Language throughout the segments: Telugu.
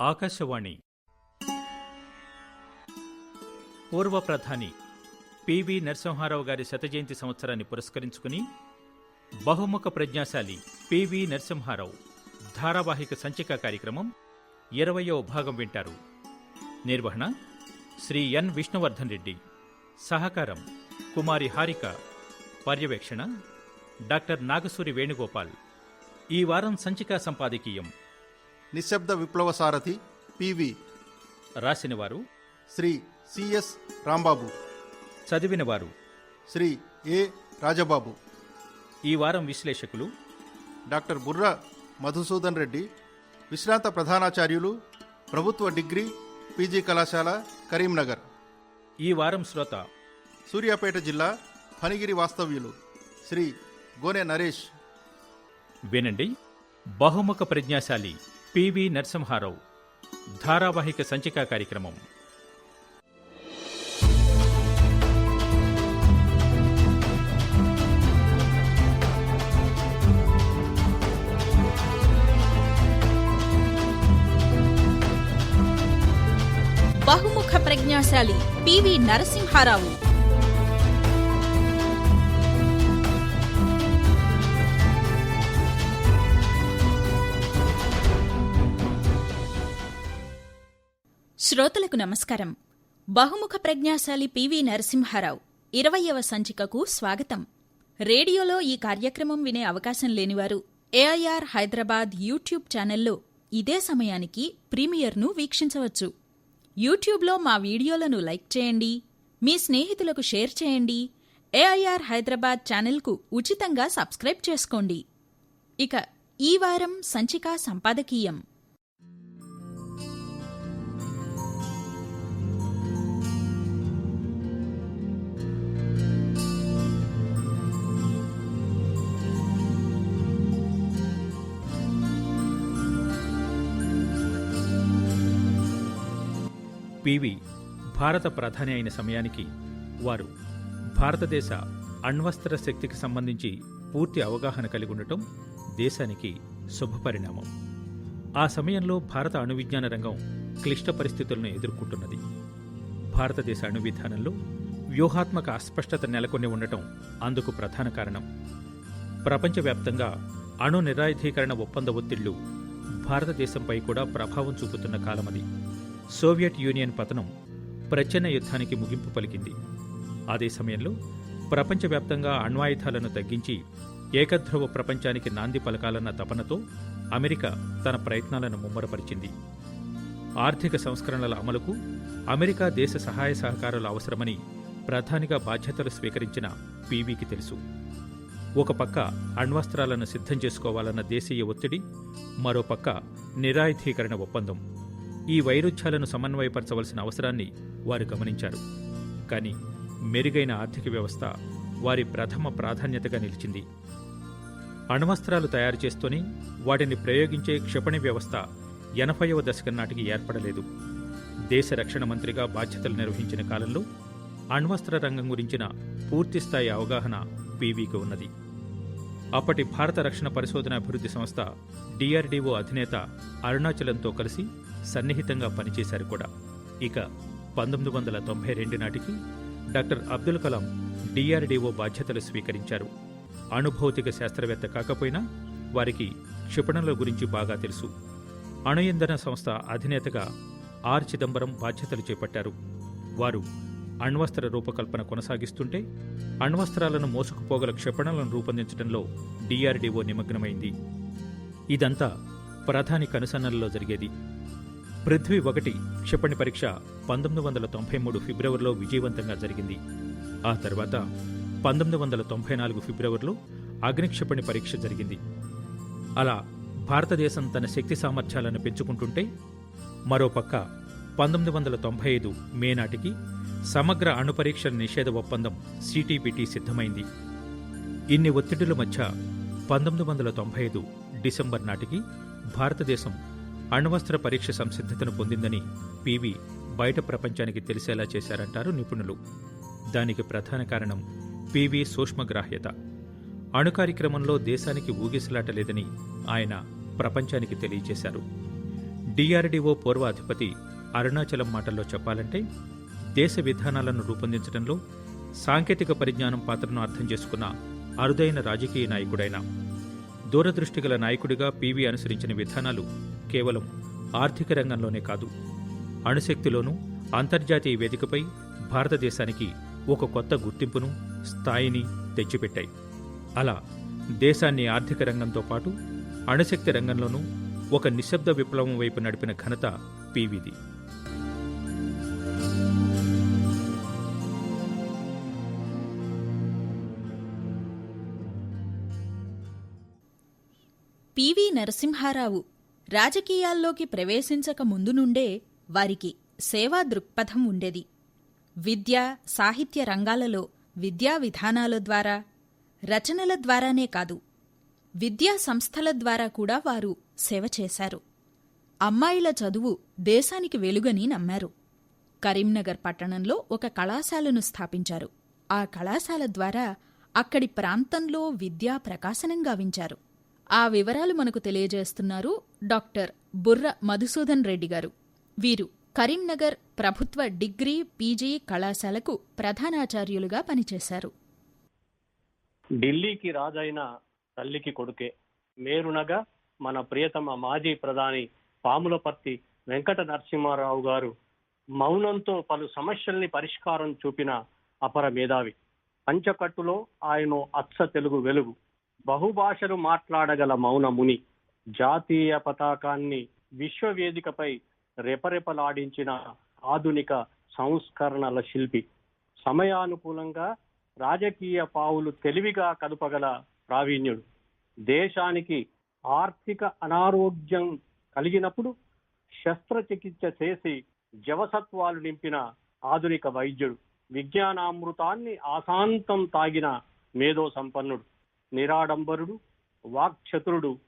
ఆకాశవాణి. పూర్వ ప్రధాని పివి నరసింహారావు గారి శతజయంతి సంవత్సరాన్ని పురస్కరించుకుని బహుముఖ ప్రజ్ఞాశాలి పివి నరసింహారావు ధారావాహిక సంచిక కార్యక్రమం ఇరవయో భాగం వింటారు. నిర్వహణ శ్రీ ఎన్ విష్ణువర్ధన్ రెడ్డి. సహకారం కుమారి హారిక. పర్యవేక్షణ డాక్టర్ నాగసూరి వేణుగోపాల్. ఈ వారం సంచికా సంపాదకీయం నిశ్శబ్ద విప్లవ సారథి PV రాసినవారు. Shri C S Rambabu. చదివినవారు. Shri A Rajababu. ఈ వారం విశ్లేషకులు. డాక్టర్ బుర్ర మధుసూదన్ రెడ్డి విశ్రాంత ప్రధానాచార్యులు ప్రభుత్వ డిగ్రీ పీజీ కళాశాల కరీంనగర్. ఈ వారం శ్రోత. సూర్యాపేట జిల్లా ఫణిగిరి వాస్తవ్యులు శ్రీ గోనె నరేష్. వినండి. బహుముఖ ప్రజ్ఞాశాలి. పివి నరసింహారావు. ధారావాహిక సంచికా కార్యక్రమం. బహుముఖ ప్రజ్ఞాశాలి పివి నరసింహారావు. శ్రోతలకు నమస్కారం. బహుముఖ ప్రజ్ఞాశాలి పివి నరసింహారావు ఇరవయవ సంచికకు స్వాగతం. రేడియోలో ఈ కార్యక్రమం వినే అవకాశం లేనివారు ఏఐఆర్ హైదరాబాద్ యూట్యూబ్ ఛానల్లో ఇదే సమయానికి ప్రీమియర్ను వీక్షించవచ్చు. యూట్యూబ్లో మా వీడియోలను లైక్ చేయండి మీ స్నేహితులకు షేర్ చేయండి ఏఐఆర్ హైదరాబాద్ ఛానల్కు ఉచితంగా సబ్స్క్రైబ్ చేసుకోండి. ఇక ఈ వారం సంచికా సంపాదకీయం. పివి భారత ప్రధాని అయిన సమయానికి వారు భారతదేశ అణ్వస్త్ర శక్తికి సంబంధించి పూర్తి అవగాహన కలిగి ఉండటం దేశానికి శుభపరిణామం. ఆ సమయంలో భారత అణు విజ్ఞాన రంగం క్లిష్ట పరిస్థితులను ఎదుర్కొంటున్నది. భారతదేశ అణు విధానంలో వ్యూహాత్మక అస్పష్టత నెలకొని ఉండటం అందుకు ప్రధాన కారణం. ప్రపంచవ్యాప్తంగా అణు నిరాయుధీకరణ ఒప్పంద ఒత్తిళ్ళు భారతదేశంపై కూడా ప్రభావం చూపుతున్న కాలమది. సోవియట్ యూనియన్ పతనం ప్రచ్ఛన్న యుద్ధానికి ముగింపు పలికింది. అదే సమయంలో ప్రపంచవ్యాప్తంగా అణ్వాయుధాలను తగ్గించి ఏకధ్రువ ప్రపంచానికి నాంది పలకాలన్న తపనతో అమెరికా తన ప్రయత్నాలను ముమ్మరపరిచింది. ఆర్థిక సంస్కరణల అమలుకు అమెరికా దేశ సహాయ సహకారాలు అవసరమని ప్రధానిగా బాధ్యతలు స్వీకరించిన పీవీకి తెలుసు. ఒక పక్క అణ్వస్త్రాలను సిద్ధం చేసుకోవాలన్న దేశీయ ఒత్తిడి మరోపక్క నిరాయుధీకరణ ఒప్పందం. ఈ వైరుధ్యాలను సమన్వయపరచవలసిన అవసరాన్ని వారు గమనించారు. కానీ మెరుగైన ఆర్థిక వ్యవస్థ వారి ప్రథమ ప్రాధాన్యతగా నిలిచింది. అణ్వస్త్రాలు తయారు చేస్తూనే వాటిని ప్రయోగించే క్షిపణి వ్యవస్థ ఎనభైవ దశకం నాటికి ఏర్పడలేదు. దేశ రక్షణ మంత్రిగా బాధ్యతలు నిర్వహించిన కాలంలో అణ్వస్త్ర రంగం గురించిన పూర్తిస్థాయి అవగాహన పీవీకి ఉన్నది. అప్పటి భారత రక్షణ పరిశోధన అభివృద్ధి సంస్థ డిఆర్డీఓ అధినేత అరుణాచలంతో కలిసి సన్నిహితంగా పనిచేశారు కూడా. ఇక పంతొమ్మిది వందల తొంభై రెండు నాటికి డాక్టర్ అబ్దుల్ కలాం డిఆర్డీఓ బాధ్యతలు స్వీకరించారు. అణుభౌతిక శాస్త్రవేత్త కాకపోయినా వారికి క్షిపణుల గురించి బాగా తెలుసు. అణు ఇంధన సంస్థ అధినేతగా ఆర్. చిదంబరం బాధ్యతలు చేపట్టారు. వారు అణ్వస్త్ర రూపకల్పన కొనసాగిస్తుంటే అణ్వస్త్రాలను మోసుకుపోగల క్షిపణులను రూపొందించడంలో డిఆర్డీఓ నిమగ్నమైంది. ఇదంతా ప్రధాని కనుసన్నలలో జరిగేది. పృథ్వీ ఒకటి క్షిపణి పరీక్ష పంతొమ్మిది వందల తొంభై మూడు ఫిబ్రవరిలో విజయవంతంగా జరిగింది. ఆ తర్వాత పంతొమ్మిది వందల తొంభై నాలుగు ఫిబ్రవరిలో అగ్ని క్షిపణి పరీక్ష జరిగింది. అలా భారతదేశం తన శక్తి సామర్థ్యాలను పెంచుకుంటుంటే మరోపక్క పంతొమ్మిది వందల తొంభై ఐదు మే నాటికి సమగ్ర అణు పరీక్షల నిషేధ ఒప్పందం సిటీబిటి సిద్ధమైంది. ఇన్ని ఒత్తిడుల మధ్య పంతొమ్మిది వందల తొంభై ఐదు డిసెంబర్ నాటికి భారతదేశం అణ్వస్త్ర పరీక్ష సంసిద్ధతను పొందిందని పివి బయట ప్రపంచానికి తెలిసేలా చేశారంటారు నిపుణులు. దానికి ప్రధాన కారణం పివి సూక్ష్మగ్రాహ్యత. అణు కార్యక్రమంలో దేశానికి ఊగిసలాటలేదని ఆయన ప్రపంచానికి తెలియజేశారు. డిఆర్డీఓ పూర్వ అధిపతి అరుణాచలం మాటల్లో చెప్పాలంటే దేశ విధానాలను రూపొందించడంలో సాంకేతిక పరిజ్ఞానం పాత్రను అర్థం చేసుకున్న అరుదైన రాజకీయ నాయకుడైన దూరదృష్టి గల నాయకుడిగా పీవీ అనుసరించిన విధానాలు కేవలం ఆర్థిక రంగంలోనే కాదు అణుశక్తిలోనూ అంతర్జాతీయ వేదికపై భారతదేశానికి ఒక కొత్త గుర్తింపును స్థాయిని తెచ్చిపెట్టాయి. అలా దేశాన్ని ఆర్థిక రంగంతో పాటు అణుశక్తి రంగంలోనూ ఒక నిశ్శబ్ద విప్లవం వైపు నడిపిన ఘనత పీవీది. పివి నరసింహారావు రాజకీయాల్లోకి ప్రవేశించక ముందు నుండే వారికి సేవా దృక్పథం ఉండేది. విద్య సాహిత్య రంగాలలో విద్యా విధానాల ద్వారా రచనల ద్వారానే కాదు విద్యా సంస్థల ద్వారా కూడా వారు సేవ చేశారు. అమ్మాయిల చదువు దేశానికి వెలుగని నమ్మారు. కరీంనగర్ పట్టణంలో ఒక కళాశాలను స్థాపించారు. ఆ కళాశాల ద్వారా అక్కడి ప్రాంతంలో విద్యా ప్రకాశనం గావించారు. ఆ వివరాలు మనకు తెలియజేస్తున్నారు డాక్టర్ బుర్ర మధుసూదన్ రెడ్డి గారు. వీరు కరీంనగర్ ప్రభుత్వ డిగ్రీ పీజీ కళాశాలకు ప్రధానాచార్యులుగా పనిచేశారు. ఢిల్లీకి రాజైన తల్లికి కొడుకే మేరునగా మన ప్రియతమ మాజీ ప్రధాని పాములపర్తి వెంకట నరసింహారావు గారు మౌనంతో పలు సమస్యల్ని పరిష్కారం చూపిన అపర మేధావి. పంచకట్టులో ఆయన అచ్చ తెలుగు వెలుగు. బహుభాషలు మాట్లాడగల మౌన ముని జాతీయ పతాకాన్ని విశ్వవేదికపై రెపరెపలాడించిన ఆధునిక సంస్కరణల శిల్పి. సమయానుకూలంగా రాజకీయ పావులు తెలివిగా కలుపగల ప్రావీణ్యుడు. దేశానికి ఆర్థిక అనారోగ్యం కలిగినప్పుడు శస్త్రచికిత్స చేసి జవసత్వాలు నింపిన ఆధునిక వైద్యుడు. విజ్ఞానామృతాన్ని ఆశాంతం తాగిన మేధో సంపన్నుడు నిరాడంబరుడు వాక్చతురుడు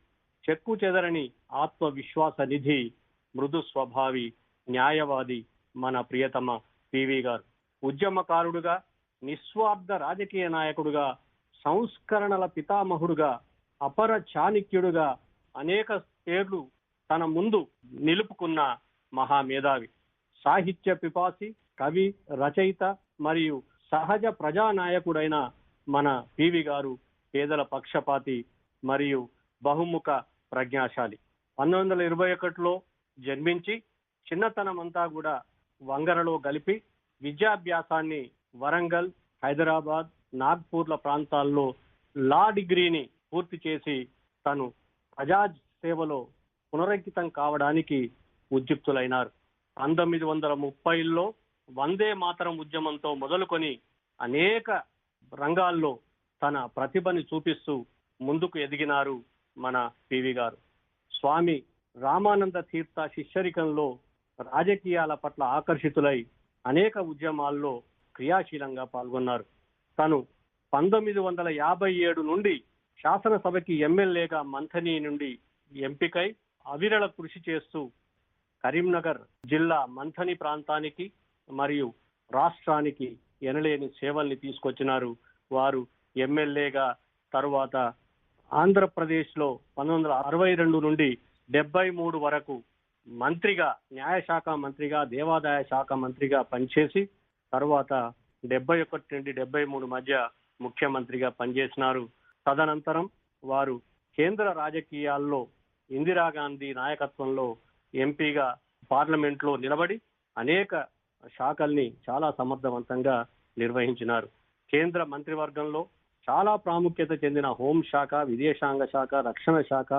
చెక్కు చెదరని ఆత్మవిశ్వాస నిధి మృదు స్వభావి న్యాయవాది మన ప్రియతమ పివి గారు. ఉద్యమకారుడుగా నిస్వార్థ రాజకీయ నాయకుడుగా సంస్కరణల పితామహుడుగా అపర చాణిక్యుడుగా అనేక పేర్లు తన ముందు నిలుపుకున్న మహామేధావి. సాహిత్య పిపాసి కవి రచయిత మరియు సహజ ప్రజానాయకుడైన మన పివి గారు పేదల పక్షపాతి మరియు బహుముఖ ప్రజ్ఞాశాలి. పంతొమ్మిది వందల ఇరవై ఒకటిలో జన్మించి చిన్నతనమంతా కూడా వంగరలో గలిపి విద్యాభ్యాసాన్ని వరంగల్ హైదరాబాద్ నాగ్పూర్ల ప్రాంతాల్లో లా డిగ్రీని పూర్తి చేసి తను ప్రజా సేవలో పునరంకితం కావడానికి ఉద్యుక్తులైనారు. పంతొమ్మిది వందల ముప్పైలో వందే మాతరం ఉద్యమంతో మొదలుకొని అనేక రంగాల్లో తన ప్రతిభని చూపిస్తూ ముందుకు ఎదిగినారు మన పివి గారు. స్వామి రామానంద తీర్థ శిష్యరికంలో రాజకీయాల పట్ల ఆకర్షితులై అనేక ఉద్యమాల్లో క్రియాశీలంగా పాల్గొన్నారు. తను పంతొమ్మిది వందల యాభై ఏడు నుండి శాసనసభకి ఎమ్మెల్యేగా మంథని నుండి ఎంపికై అవిరళ కృషి చేస్తూ కరీంనగర్ జిల్లా మంథని ప్రాంతానికి మరియు రాష్ట్రానికి ఎనలేని సేవల్ని తీసుకొచ్చినారు. వారు ఎమ్మెల్యేగా తరువాత ఆంధ్రప్రదేశ్లో పంతొమ్మిది వందల అరవై రెండు నుండి డెబ్బై మూడు వరకు మంత్రిగా న్యాయశాఖ మంత్రిగా దేవాదాయ శాఖ మంత్రిగా పనిచేసి తర్వాత డెబ్బై ఒకటి నుండి డెబ్బై మూడు మధ్య ముఖ్యమంత్రిగా పనిచేసినారు. తదనంతరం వారు కేంద్ర రాజకీయాల్లో ఇందిరాగాంధీ నాయకత్వంలో ఎంపీగా పార్లమెంట్లో నిలబడి అనేక శాఖల్ని చాలా సమర్థవంతంగా నిర్వహించినారు. కేంద్ర మంత్రివర్గంలో చాలా ప్రాముఖ్యత చెందిన హోంశాఖ విదేశాంగ శాఖ రక్షణ శాఖ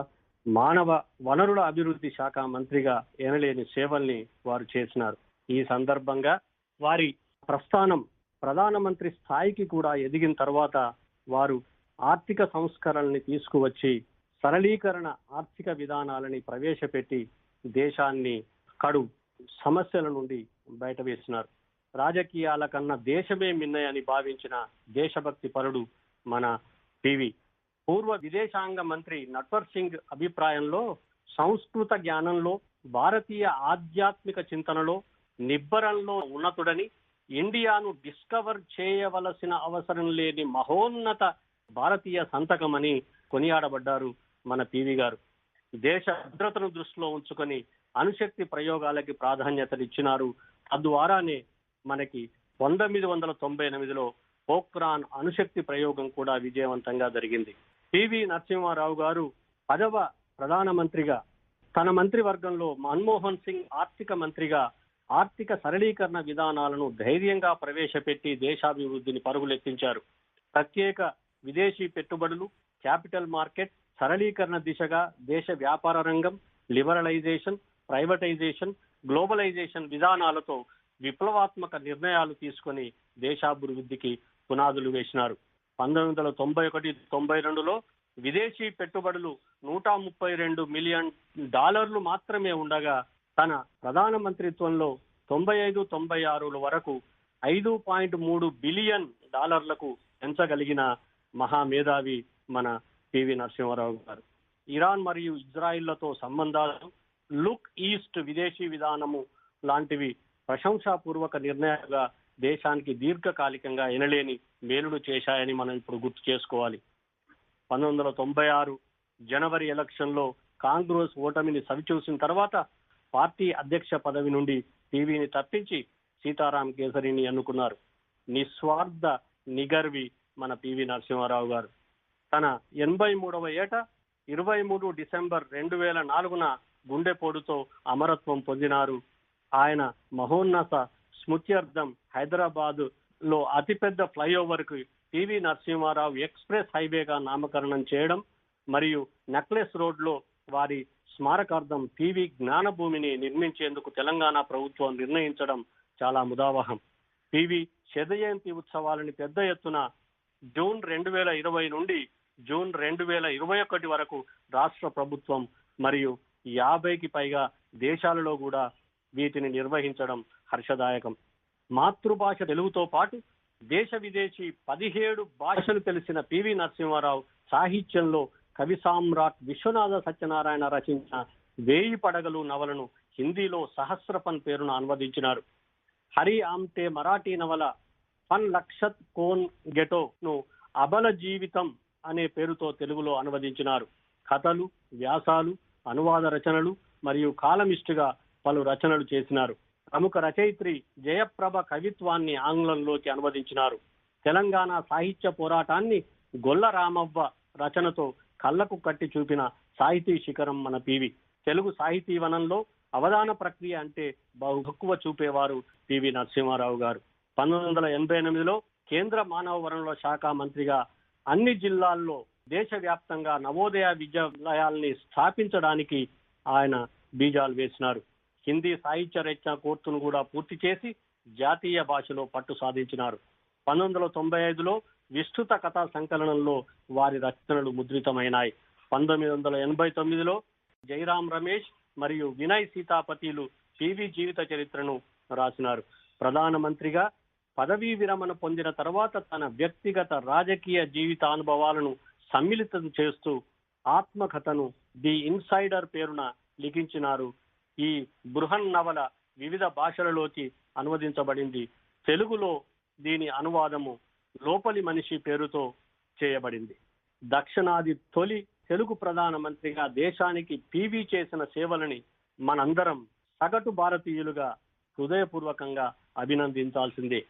మానవ వనరుల అభివృద్ధి శాఖ మంత్రిగా ఎనలేని సేవల్ని వారు చేసినారు. ఈ సందర్భంగా వారి ప్రస్థానం ప్రధానమంత్రి స్థాయికి కూడా ఎదిగిన తర్వాత వారు ఆర్థిక సంస్కరణల్ని తీసుకువచ్చి సరళీకరణ ఆర్థిక విధానాలని ప్రవేశపెట్టి దేశాన్ని కడు సమస్యల నుండి బయటవేసినారు. రాజకీయాల కన్నా దేశమే మిన్నయని భావించిన దేశభక్తి పరుడు మన పివి పూర్వ విదేశాంగ మంత్రి నట్వర్ సింగ్ అభిప్రాయంలో సంస్కృత జ్ఞానంలో భారతీయ ఆధ్యాత్మిక చింతనలో నిబ్బరంలో ఉన్నతుడని ఇండియాను డిస్కవర్ చేయవలసిన అవసరం లేని మహోన్నత భారతీయ సంతకమని కొనియాడబడ్డారు మన పివి గారు. దేశ భద్రతను దృష్టిలో ఉంచుకొని అణుశక్తి ప్రయోగాలకి ప్రాధాన్యతనిచ్చినారు. తద్వారానే మనకి పంతొమ్మిది వందల తొంభై ఎనిమిదిలో పోక్రాన్ అణుశక్తి ప్రయోగం కూడా విజయవంతంగా జరిగింది. పివి నరసింహారావు గారు పదవ ప్రధానమంత్రిగా తన మంత్రివర్గంలో మన్మోహన్ సింగ్ ఆర్థిక మంత్రిగా ఆర్థిక సరళీకరణ విధానాలను ధైర్యంగా ప్రవేశపెట్టి దేశాభివృద్ధిని పరుగులెత్తించారు. ప్రత్యేక విదేశీ పెట్టుబడులు క్యాపిటల్ మార్కెట్ సరళీకరణ దిశగా దేశ వ్యాపార రంగం లిబరలైజేషన్ ప్రైవేటైజేషన్ గ్లోబలైజేషన్ విధానాలతో విప్లవాత్మక నిర్ణయాలు తీసుకొని దేశాభివృద్ధికి పునాదులు వేసినారు. పంతొమ్మిది వందల తొంభై ఒకటి తొంభై రెండులో విదేశీ పెట్టుబడులు నూట ముప్పై రెండు మిలియన్ డాలర్లు మాత్రమే ఉండగా తన ప్రధానమంత్రిత్వంలో తొంభై ఐదు తొంభై ఆరుల వరకు ఐదు పాయింట్ మూడు బిలియన్ డాలర్లకు పెంచగలిగిన మహామేధావి మన పివి నరసింహారావు గారు. ఇరాన్ మరియు ఇజ్రాయిళ్ళతో సంబంధాలు లుక్ ఈస్ట్ విదేశీ విధానము లాంటివి ప్రశంసాపూర్వక నిర్ణయాలుగా దేశానికి దీర్ఘకాలికంగా ఎనలేని మేలుడు చేశాయని మనం ఇప్పుడు గుర్తు చేసుకోవాలి. పంతొమ్మిది వందల తొంభై ఆరు జనవరి ఎలక్షన్లో కాంగ్రెస్ ఓటమిని సవిచూసిన తర్వాత పార్టీ అధ్యక్ష పదవి నుండి టీవీని తప్పించి సీతారాం కేసరిని ఎన్నుకున్నారు. నిస్వార్థ నిగర్వి మన పివి నరసింహారావు గారు. తన ఎనభై మూడవ ఏట ఇరవై మూడు డిసెంబర్ రెండు వేల నాలుగున గుండెపోటుతో అమరత్వం పొందినారు. ఆయన మహోన్నత స్మృత్యర్థం హైదరాబాద్లో అతిపెద్ద ఫ్లైఓవర్కు పివి నరసింహారావు ఎక్స్ప్రెస్ హైవేగా నామకరణం చేయడం మరియు నెక్లెస్ రోడ్లో వారి స్మారకార్థం పివి జ్ఞానభూమిని నిర్మించేందుకు తెలంగాణ ప్రభుత్వం నిర్ణయించడం చాలా ముదావహం. పివి శతజయంతి ఉత్సవాలని పెద్ద ఎత్తున జూన్ రెండు వేల ఇరవై నుండి జూన్ రెండు వేల ఇరవై ఒకటి వరకు రాష్ట్ర ప్రభుత్వం మరియు యాభైకి పైగా దేశాలలో కూడా వీటిని నిర్వహించడం హర్షదాయకం. మాతృభాష తెలుగుతో పాటు దేశ విదేశీ పదిహేడు భాషలు తెలిసిన పివి నరసింహారావు సాహిత్యంలో కవి సామ్రాట్ విశ్వనాథ సత్యనారాయణ రచించిన వేయి పడగలు నవలను హిందీలో సహస్రపన్ పేరున అనువదించినారు. హరి ఆమ్టే మరాఠీ నవల ఫన్ లక్షత్ కోన్ గెటో ను అబల జీవితం అనే పేరుతో తెలుగులో అనువదించినారు. కథలు వ్యాసాలు అనువాద రచనలు మరియు కాలమిస్టుగా పలు రచనలు చేసినారు. ప్రముఖ రచయిత్రి జయప్రభ కవిత్వాన్ని ఆంగ్లంలోకి అనువదించినారు. తెలంగాణ సాహిత్య పోరాటాన్ని గొల్ల రామవ్వ రచనతో కళ్ళకు కట్టి చూపిన సాహితీ శిఖరం మన పివి. తెలుగు సాహితీ వనంలో అవధాన ప్రక్రియ అంటే బహు తక్కువ చూపేవారు పివి నరసింహారావు గారు. పంతొమ్మిది వందల ఎనభై ఎనిమిదిలో కేంద్ర మానవ వనరుల శాఖ మంత్రిగా అన్ని జిల్లాల్లో దేశవ్యాప్తంగా నవోదయ విద్యాలయాల్ని స్థాపించడానికి ఆయన బీజాలు వేసినారు. హిందీ సాహిత్య రచన కోర్సును కూడా పూర్తి చేసి జాతీయ భాషలో పట్టు సాధించినారు. పంతొమ్మిది వందల తొంభై ఐదులో విస్తృత కథా సంకలనంలో వారి రచనలు ముద్రితమైనాయి. పంతొమ్మిది వందల ఎనభై తొమ్మిదిలో జైరాం రమేష్ మరియు వినయ్ సీతాపతిలు పివి జీవిత చరిత్రను రాసినారు. ప్రధానమంత్రిగా పదవీ విరమణ పొందిన తర్వాత తన వ్యక్తిగత రాజకీయ జీవిత అనుభవాలను సమ్మిళితం చేస్తూ ఆత్మకథను ది ఇన్సైడర్ పేరున లిఖించినారు ఈ బృహన్ నవల వివిధ భాషలలోకి అనువదించబడింది. తెలుగులో దీని అనువాదము లోపలి మనిషి పేరుతో చేయబడింది. దక్షిణాది తొలి తెలుగు ప్రధానమంత్రిగా దేశానికి పీవీ చేసిన సేవలని మనందరం సగటు భారతీయులుగా హృదయపూర్వకంగా అభినందించాల్సిందే.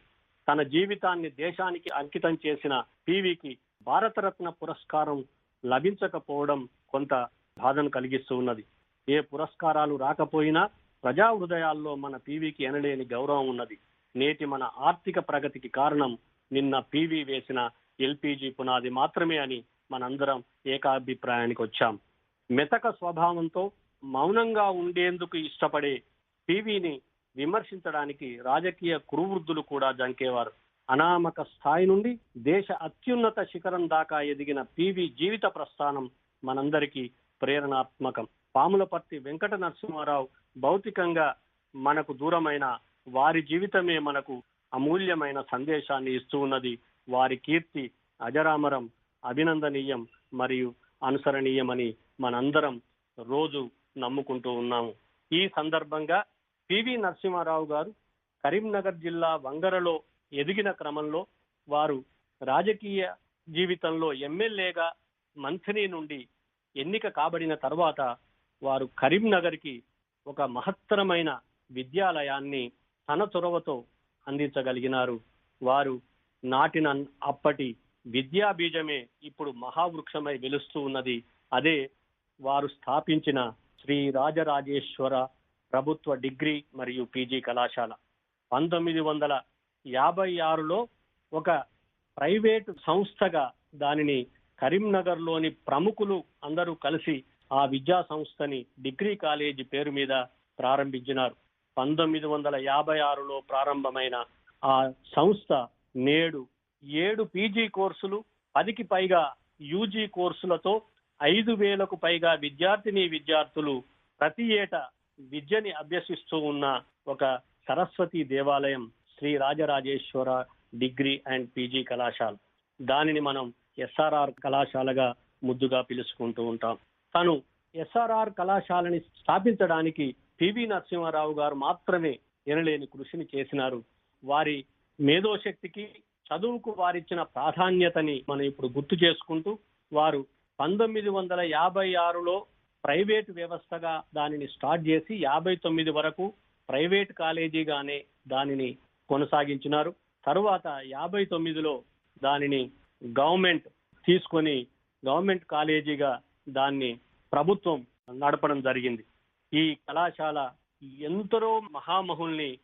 తన జీవితాన్ని దేశానికి అంకితం చేసిన పీవీకి భారతరత్న పురస్కారం లభించకపోవడం కొంత బాధను కలిగిస్తూ ఉన్నది. ఏ పురస్కారాలు రాకపోయినా ప్రజా హృదయాల్లో మన పీవీకి ఎనలేని గౌరవం ఉన్నది. నేటి మన ఆర్థిక ప్రగతికి కారణం నిన్న పీవీ వేసిన ఎల్పీజీ పునాది మాత్రమే అని మనందరం ఏకాభిప్రాయానికి వచ్చాం. మెతక స్వభావంతో మౌనంగా ఉండేందుకు ఇష్టపడే పీవీని విమర్శించడానికి రాజకీయ కురువృద్ధులు కూడా జంకేవారు. అనామక స్థాయి నుండి దేశ అత్యున్నత శిఖరం దాకా ఎదిగిన పివి జీవిత ప్రస్థానం మనందరికీ ప్రేరణాత్మకం. పాములపర్తి వెంకట నరసింహారావు భౌతికంగా మనకు దూరమైన వారి జీవితమే మనకు అమూల్యమైన సందేశాన్ని ఇస్తూ ఉన్నది. వారి కీర్తి అజరామరం అభినందనీయం మరియు అనుసరణీయమని మనందరం రోజు నమ్ముకుంటూ ఉన్నాము. ఈ సందర్భంగా పివి నరసింహారావు గారు కరీంనగర్ జిల్లా వంగరలో ఎదిగిన క్రమంలో వారు రాజకీయ జీవితంలో ఎమ్మెల్యేగా మంత్రి నుండి ఎన్నిక కాబడిన తర్వాత వారు కరీంనగర్కి ఒక మహత్తరమైన విద్యాలయాన్ని తన చొరవతో అందించగలిగినారు. వారు నాటిన అప్పటి విద్యా బీజమే ఇప్పుడు మహావృక్షమై వెలుస్తూ ఉన్నది. అదే వారు స్థాపించిన శ్రీ రాజరాజేశ్వర ప్రభుత్వ డిగ్రీ మరియు పీజీ కళాశాల. పంతొమ్మిది వందల యాభై ఆరులో ఒక ప్రైవేటు సంస్థగా దానిని కరీంనగర్లోని ప్రముఖులు అందరూ కలిసి ఆ విద్యా సంస్థని డిగ్రీ కాలేజీ పేరు మీద ప్రారంభించినారు. పంతొమ్మిది వందల యాభై ఆరులో ప్రారంభమైన ఆ సంస్థ నేడు ఏడు పీజీ కోర్సులు పదికి పైగా యూజీ కోర్సులతో ఐదు వేలకు పైగా విద్యార్థిని విద్యార్థులు ప్రతి ఏటా విద్యని అభ్యసిస్తూ ఉన్న ఒక సరస్వతి దేవాలయం Shri Rajarajeshwara degree and P G కళాశాల. దానిని మనం ఎస్ఆర్ఆర్ కళాశాలగా ముద్దుగా పిలుచుకుంటూ ఉంటాం. తను ఎస్ఆర్ఆర్ కళాశాలని స్థాపించడానికి పివి నరసింహారావు గారు మాత్రమే ఎనలేని కృషిని చేసినారు. వారి మేధోశక్తికి చదువుకు వారిచ్చిన ప్రాధాన్యతని మనం ఇప్పుడు గుర్తు చేసుకుంటూ వారు పంతొమ్మిది వందల యాభై ఆరులో ప్రైవేట్ వ్యవస్థగా దానిని స్టార్ట్ చేసి యాభై తొమ్మిది వరకు ప్రైవేట్ కాలేజీగానే దానిని కొనసాగించినారు. తరువాత యాభై తొమ్మిదిలో దానిని గవర్నమెంట్ తీసుకొని గవర్నమెంట్ కాలేజీగా దాన్ని ప్రభుత్వం నడపడం జరిగింది. ఈ కళాశాల ఎందరో మహామహుల్ని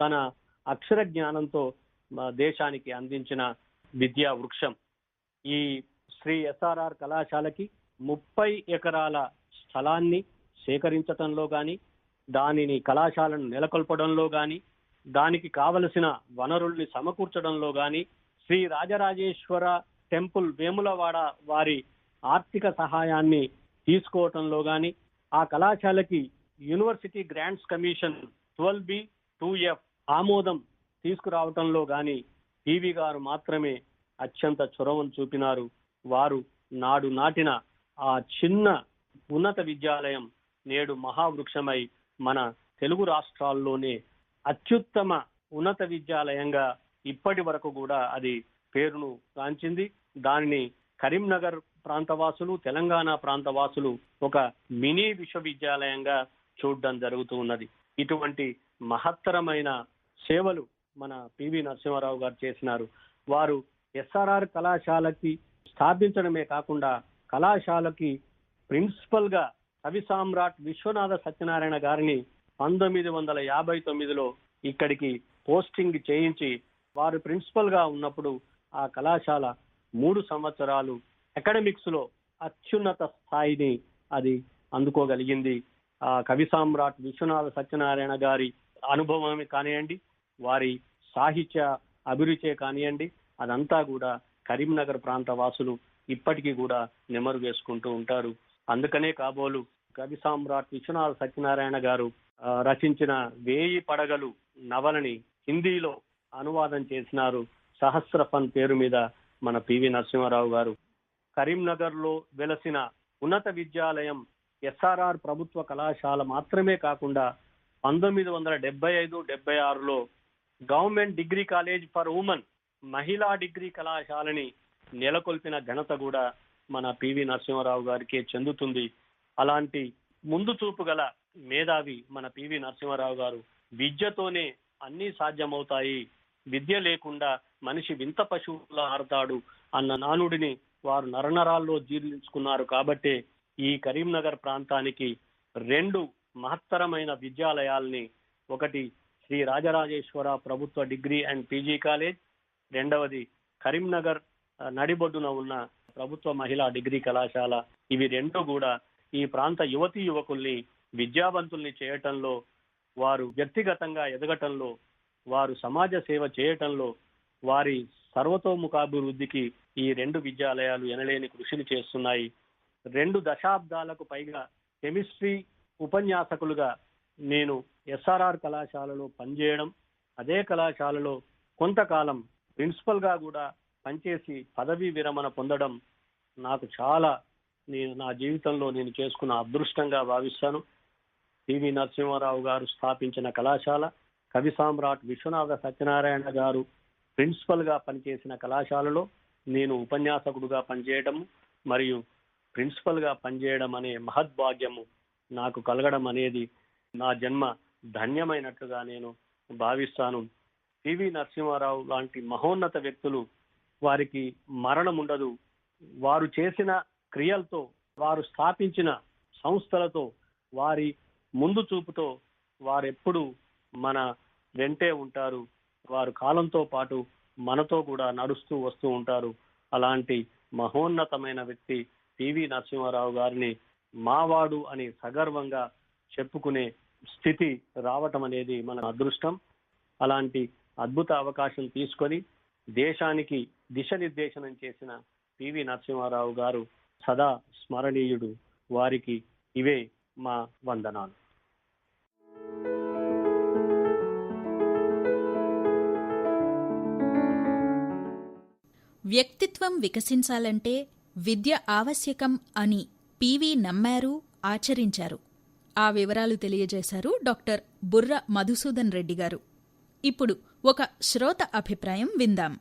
తన అక్షర జ్ఞానంతో దేశానికి అందించిన విద్యా వృక్షం. ఈ శ్రీ ఎస్ఆర్ఆర్ కళాశాలకి ముప్పై ఎకరాల స్థలాన్ని సేకరించటంలో గాని దానిని కళాశాలను నెలకొల్పడంలో గాని దానికి కావలసిన వనరుల్ని సమకూర్చడంలో గాని శ్రీ రాజరాజేశ్వర టెంపుల్ వేములవాడ వారి ఆర్థిక సహాయాన్ని తీసుకోవటంలో కానీ ఆ కళాశాలకి university grants commission twelve B two F ఆమోదం తీసుకురావటంలో కానీ పివి గారు మాత్రమే అత్యంత చొరవను చూపినారు. వారు నాడు నాటిన ఆ చిన్న ఉన్నత విద్యాలయం నేడు మహావృక్షమై మన తెలుగు రాష్ట్రాల్లోనే అత్యుత్తమ ఉన్నత విద్యాలయంగా ఇప్పటి వరకు కూడా అది పేరును గాంచింది. దానిని కరీంనగర్ ప్రాంతవాసులు తెలంగాణ ప్రాంతవాసులు ఒక మినీ విశ్వవిద్యాలయంగా చూడడం జరుగుతూ ఉన్నది. ఇటువంటి మహత్తరమైన సేవలు మన పివి నరసింహారావు గారు చేసినారు. వారు ఎస్ఆర్ఆర్ కళాశాలకి స్థాపించడమే కాకుండా కళాశాలకి ప్రిన్సిపల్గా కవి సామ్రాట్ విశ్వనాథ సత్యనారాయణ గారిని పంతొమ్మిది వందల యాభై తొమ్మిదిలో ఇక్కడికి పోస్టింగ్ చేయించి వారు ప్రిన్సిపల్గా ఉన్నప్పుడు ఆ కళాశాల మూడు సంవత్సరాలు అకాడమిక్స్లో అత్యున్నత స్థాయిని అది అందుకోగలిగింది. ఆ కవి సామ్రాట్ విశ్వనాథ సత్యనారాయణ గారి అనుభవమే కానివ్వండి వారి సాహిత్య అభిరుచే కానివ్వండి అదంతా కూడా కరీంనగర్ ప్రాంత వాసులు ఇప్పటికీ కూడా నెమరు వేసుకుంటూ ఉంటారు. అందుకనే కాబోలు కవి సామ్రాట్ విశ్వనాథ సత్యనారాయణ గారు రచించిన వేయి పడగలు నవలని హిందీలో అనువాదం చేసినారు. సహస్రఫన్ పేరు మీద మన పివి నరసింహారావు గారు. కరీంనగర్లో వెలసిన ఉన్నత విద్యాలయం ఎస్ఆర్ఆర్ ప్రభుత్వ కళాశాల మాత్రమే కాకుండా పంతొమ్మిది వందల డెబ్బై ఐదు డెబ్బై ఆరులో government degree college for women మహిళా డిగ్రీ కళాశాలని నెలకొల్పిన ఘనత కూడా మన పివి నరసింహారావు గారికి చెందుతుంది. అలాంటి ముందు చూపు గల మేధావి మన పివి నరసింహారావు గారు విద్యతోనే అన్నీ సాధ్యమవుతాయి. విద్య లేకుండా మనిషి వింత పశువులా ఆడతాడు అన్న నానుడిని వారు నరనరాల్లో జీర్ణించుకున్నారు కాబట్టే ఈ కరీంనగర్ ప్రాంతానికి రెండు మహత్తరమైన విద్యాలయాల్ని ఒకటి శ్రీ రాజరాజేశ్వర ప్రభుత్వ డిగ్రీ అండ్ పీజీ కాలేజ్ రెండవది కరీంనగర్ నడిబొడ్డున ఉన్న ప్రభుత్వ మహిళా డిగ్రీ కళాశాల. ఇవి రెండు కూడా ఈ ప్రాంత యువతీ యువకుల్ని విద్యావంతుల్ని చేయటంలో వారు వ్యక్తిగతంగా ఎదగటంలో వారు సమాజ సేవ చేయటంలో వారి సర్వతోముఖాభివృద్ధికి ఈ రెండు విద్యాలయాలు ఎనలేని కృషిని చేస్తున్నాయి. రెండు దశాబ్దాలకు పైగా కెమిస్ట్రీ ఉపన్యాసకులుగా నేను ఎస్ఆర్ఆర్ కళాశాలలో పనిచేయడం అదే కళాశాలలో కొంతకాలం ప్రిన్సిపల్గా కూడా పనిచేసి పదవీ విరమణ పొందడం నాకు చాలా నేను నా జీవితంలో నేను చేసుకున్న అదృష్టంగా భావిస్తాను. పివి నరసింహారావు గారు స్థాపించిన కళాశాల కవి సామ్రాట్ విశ్వనాథ సత్యనారాయణ గారు ప్రిన్సిపల్గా పనిచేసిన కళాశాలలో నేను ఉపన్యాసకుడుగా పనిచేయడం మరియు ప్రిన్సిపల్గా పనిచేయడం అనే మహద్భాగ్యము నాకు కలగడం అనేది నా జన్మ ధన్యమైనట్లుగా నేను భావిస్తాను. పివి నరసింహారావు లాంటి మహోన్నత వ్యక్తులు వారికి మరణం ఉండదు. వారు చేసిన క్రియలతో వారు స్థాపించిన సంస్థలతో వారి ముందు చూపుతో వారెప్పుడు మన వెంటే ఉంటారు. వారు కాలంతో పాటు మనతో కూడా నడుస్తూ వస్తూ ఉంటారు. అలాంటి మహోన్నతమైన వ్యక్తి పివి నరసింహారావు గారిని మావాడు అని సగర్వంగా చెప్పుకునే స్థితి రావటం అనేది మన అదృష్టం. అలాంటి అద్భుత అవకాశం తీసుకొని దేశానికి దిశనిర్దేశనం చేసిన పివి నరసింహారావు గారు సదా స్మరణీయుడు. వారికి ఇవే మా వందనాలు. వ్యక్తిత్వం వికసించాలంటే విద్య ఆవశ్యకం అని పివి నమ్మారు ఆచరించారు. ఆ వివరాలు తెలియజేశారు డాక్టర్ బుర్ర మధుసూదన్ రెడ్డి గారు. ఇప్పుడు ఒక శ్రోత అభిప్రాయం విందాం.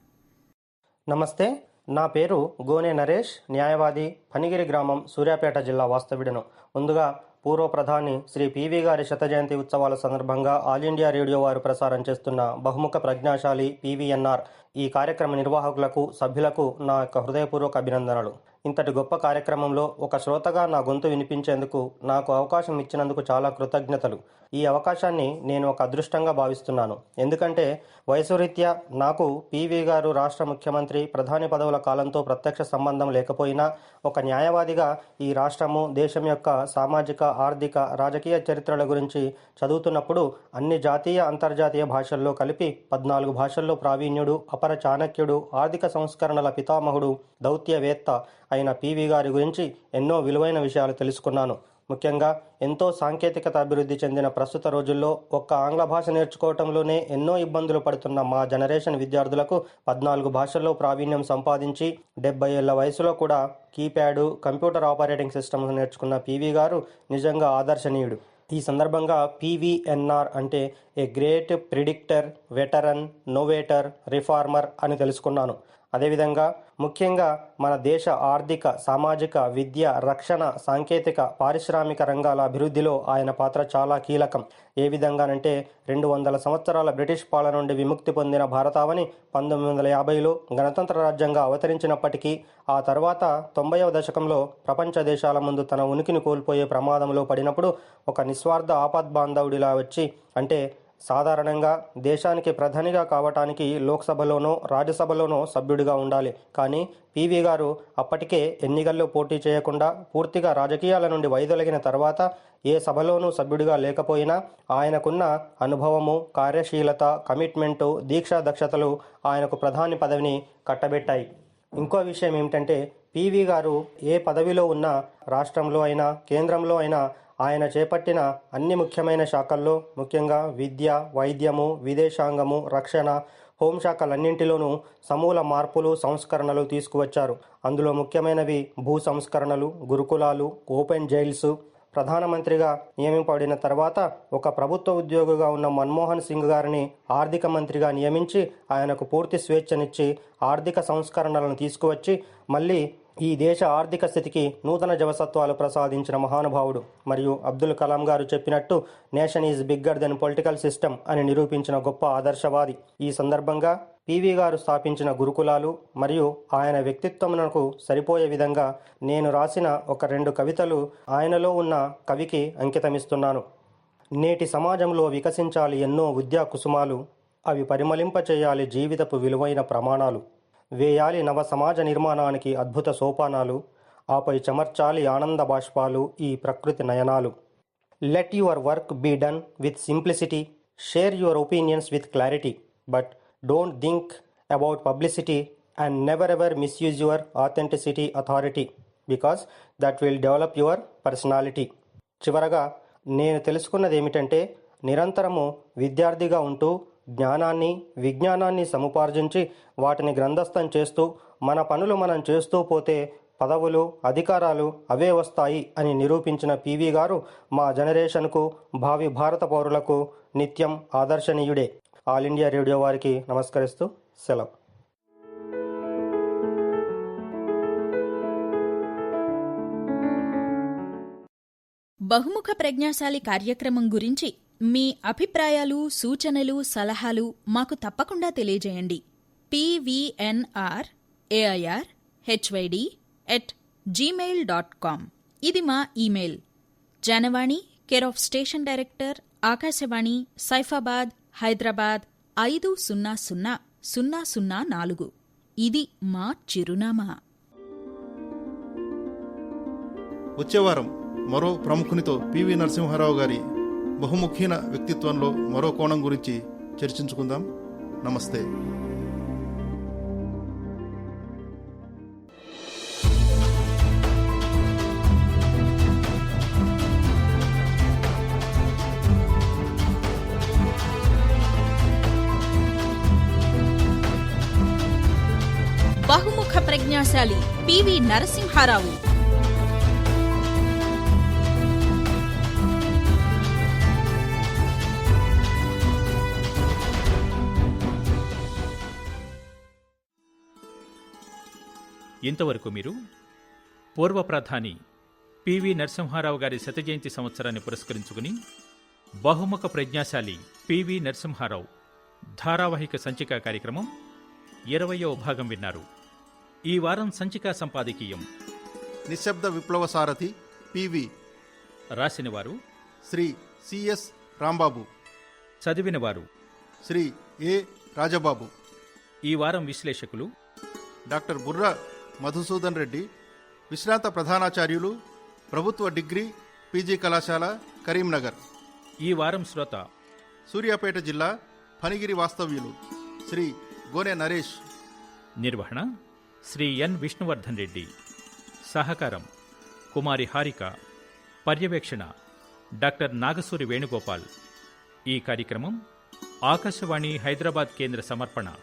నమస్తే నా పేరు గోనె నరేష్ న్యాయవాది పనిగిరి గ్రామం సూర్యాపేట జిల్లా వాస్తవిడను ముందుగా పూర్వ ప్రధాని శ్రీ పివి గారి శత జయంతి ఉత్సవాల సందర్భంగా ఆల్ ఇండియా రేడియో వారు ప్రసారం చేస్తున్న బహుముఖ ప్రజ్ఞాశాలి పివిఎన్ఆర్. ఈ కార్యక్రమ నిర్వాహకులకు సభ్యులకు నా యొక్క హృదయపూర్వక అభినందనలు. ఇంతటి గొప్ప కార్యక్రమంలో ఒక శ్రోతగా నా గొంతు వినిపించేందుకు నాకు అవకాశం ఇచ్చినందుకు చాలా కృతజ్ఞతలు. ఈ అవకాశాన్ని నేను ఒక అదృష్టంగా భావిస్తున్నాను. ఎందుకంటే వయసురీత్యా నాకు పివి గారు రాష్ట్ర ముఖ్యమంత్రి ప్రధాని పదవుల కాలంతో ప్రత్యక్ష సంబంధం లేకపోయినా ఒక న్యాయవాదిగా ఈ రాష్ట్రము దేశం యొక్క సామాజిక ఆర్థిక రాజకీయ చరిత్రల గురించి చదువుతున్నప్పుడు అన్ని జాతీయ అంతర్జాతీయ భాషల్లో కలిపి పద్నాలుగు భాషల్లో ప్రావీణ్యుడు అపర చాణక్యుడు ఆర్థిక సంస్కరణల పితామహుడు దౌత్యవేత్త అయిన పివి గారి గురించి ఎన్నో విలువైన విషయాలు తెలుసుకున్నాను. ముఖ్యంగా ఎంతో సాంకేతికత అభివృద్ధి చెందిన ప్రస్తుత రోజుల్లో ఒక్క ఆంగ్ల భాష నేర్చుకోవటంలోనే ఎన్నో ఇబ్బందులు పడుతున్న మా జనరేషన్ విద్యార్థులకు పద్నాలుగు భాషల్లో ప్రావీణ్యం సంపాదించి డెబ్బై ఏళ్ళ వయసులో కూడా కీప్యాడ్ కంప్యూటర్ ఆపరేటింగ్ సిస్టమ్స్ నేర్చుకున్న పీవీ గారు నిజంగా ఆదర్శనీయుడు. ఈ సందర్భంగా పీవీఎన్ఆర్ అంటే a great predictor veteran novator reformer అని తెలుసుకున్నాను. అదేవిధంగా ముఖ్యంగా మన దేశ ఆర్థిక సామాజిక విద్య రక్షణ సాంకేతిక పారిశ్రామిక రంగాల అభివృద్ధిలో ఆయన పాత్ర చాలా కీలకం. ఏ విధంగానంటే రెండు వందల సంవత్సరాల బ్రిటిష్ పాలన నుండి విముక్తి పొందిన భారతావని పంతొమ్మిది వందల యాభైలో గణతంత్ర రాజ్యంగా అవతరించినప్పటికీ ఆ తర్వాత తొంభైవ దశకంలో ప్రపంచ దేశాల ముందు తన ఉనికిని కోల్పోయే ప్రమాదంలో పడినప్పుడు ఒక నిస్వార్థ ఆపద్బాంధవుడిలా వచ్చి అంటే సాధారణంగా దేశానికి ప్రధానిగా కావటానికి లోక్సభలోనో రాజ్యసభలోనో సభ్యుడిగా ఉండాలి. కానీ పివి గారు అప్పటికే ఎన్నికల్లో పోటీ చేయకుండా పూర్తిగా రాజకీయాల నుండి వైదొలగిన తర్వాత ఏ సభలోనూ సభ్యుడిగా లేకపోయినా ఆయనకున్న అనుభవము కార్యశీలత కమిట్మెంటు దీక్షా దక్షతలు ఆయనకు ప్రధాని పదవిని కట్టబెట్టాయి. ఇంకో విషయం ఏమిటంటే పివి గారు ఏ పదవిలో ఉన్నా రాష్ట్రంలో అయినా కేంద్రంలో అయినా ఆయన చేపట్టిన అన్ని ముఖ్యమైన శాఖల్లో ముఖ్యంగా విద్య వైద్యము విదేశాంగము రక్షణ హోంశాఖలన్నింటిలోనూ సమూల మార్పులు సంస్కరణలు తీసుకువచ్చారు. అందులో ముఖ్యమైనవి భూ సంస్కరణలు గురుకులాలు ఓపెన్ జైల్స్. ప్రధానమంత్రిగా నియమింపబడిన తర్వాత ఒక ప్రభుత్వ ఉద్యోగిగా ఉన్న మన్మోహన్ సింగ్ గారిని ఆర్థిక మంత్రిగా నియమించి ఆయనకు పూర్తి స్వేచ్ఛనిచ్చి ఆర్థిక సంస్కరణలను తీసుకువచ్చి మళ్ళీ ఈ దేశ ఆర్థిక స్థితికి నూతన జవసత్వాలు ప్రసాదించిన మహానుభావుడు మరియు అబ్దుల్ కలాం గారు చెప్పినట్టు nation is bigger than political system అని నిరూపించిన గొప్ప ఆదర్శవాది. ఈ సందర్భంగా పివి గారు స్థాపించిన గురుకులాలు మరియు ఆయన వ్యక్తిత్వమునకు సరిపోయే విధంగా నేను రాసిన ఒక రెండు కవితలు ఆయనలో ఉన్న కవికి అంకితమిస్తున్నాను. నేటి సమాజంలో వికసించాలి ఎన్నో విద్యా కుసుమాలు అవి పరిమళింప చేయాలి జీవితపు విలువైన ప్రమాణాలు. వేయాలి నవ సమాజ నిర్మాణానికి అద్భుత సోపానాలు. ఆపై చమర్చాలి ఆనంద బాష్పాలు ఈ ప్రకృతి నయనాలు. Let your work be done with simplicity share your opinions with clarity but don't think about publicity and never ever misuse your authenticity authority because that will develop your personality చివరగా నేను తెలుసుకున్నది ఏమిటంటే నిరంతరము విద్యార్థిగా ఉంటూ జ్ఞానాన్ని విజ్ఞానాన్ని సముపార్జించి వాటిని గ్రంథస్థం చేస్తూ మన పనులు మనం చేస్తూ పోతే పదవులు అధికారాలు అవే వస్తాయి అని నిరూపించిన పివి గారు మా జనరేషన్కు భావి భారత పౌరులకు నిత్యం ఆదర్శనీయుడే. ఆల్ ఇండియా రేడియో వారికి నమస్కరిస్తూ సెలవు. బహుముఖ ప్రజ్ఞాశాలి కార్యక్రమం గురించి మీ అభిప్రాయాలు సూచనలు సలహాలు మాకు తప్పకుండా తెలియజేయండి. P V N R A I R H Y D at Gmail dot com ఇది మా email Janavani care of station director Akashvani Saifabad Hyderabad ఐదు సున్నా సున్నా సున్నా సున్నా నాలుగు. ఇది మా చిరునామా. వచ్చేవారం మరో ప్రముఖునితో పివి నరసింహారావు గారి బహుముఖీన వ్యక్తిత్వంలో మరో కోణం గురించి చర్చించుకుందాం. నమస్తే. బహుముఖ ప్రజ్ఞాశాలి పివి నరసింహారావు. ఇంతవరకు మీరు పూర్వ ప్రధాని పివి నరసింహారావు గారి శత జయంతి సంవత్సరాన్ని పురస్కరించుకుని బహుముఖ ప్రజ్ఞాశాలి పివి నరసింహారావు ధారావాహిక సంచికా కార్యక్రమం ఇరవయో భాగం విన్నారు. ఈ వారం సంచికా సంపాదకీయం నిశ్శబ్ద విప్లవ సారథి పివి రాసినవారు శ్రీ సిఎస్ రాంబాబు చదివినవారు శ్రీ ఏ రాజబాబు ఈ వారం విశ్లేషకులు డాక్టర్ బుర్ర మధుసూదన్ రెడ్డి విశ్రాంత ప్రధానాచార్యులు ప్రభుత్వ డిగ్రీ పీజీ కళాశాల కరీంనగర్. ఈ వారం శ్రోత. సూర్యాపేట జిల్లా ఫణిగిరి వాస్తవ్యులు శ్రీ గోనె నరేష్. నిర్వహణ శ్రీ ఎన్. విష్ణువర్ధన్ రెడ్డి. సహకారం కుమారి హారిక. పర్యవేక్షణ డాక్టర్ నాగసూరి వేణుగోపాల్. ఈ కార్యక్రమం ఆకాశవాణి హైదరాబాద్ కేంద్ర సమర్పణ.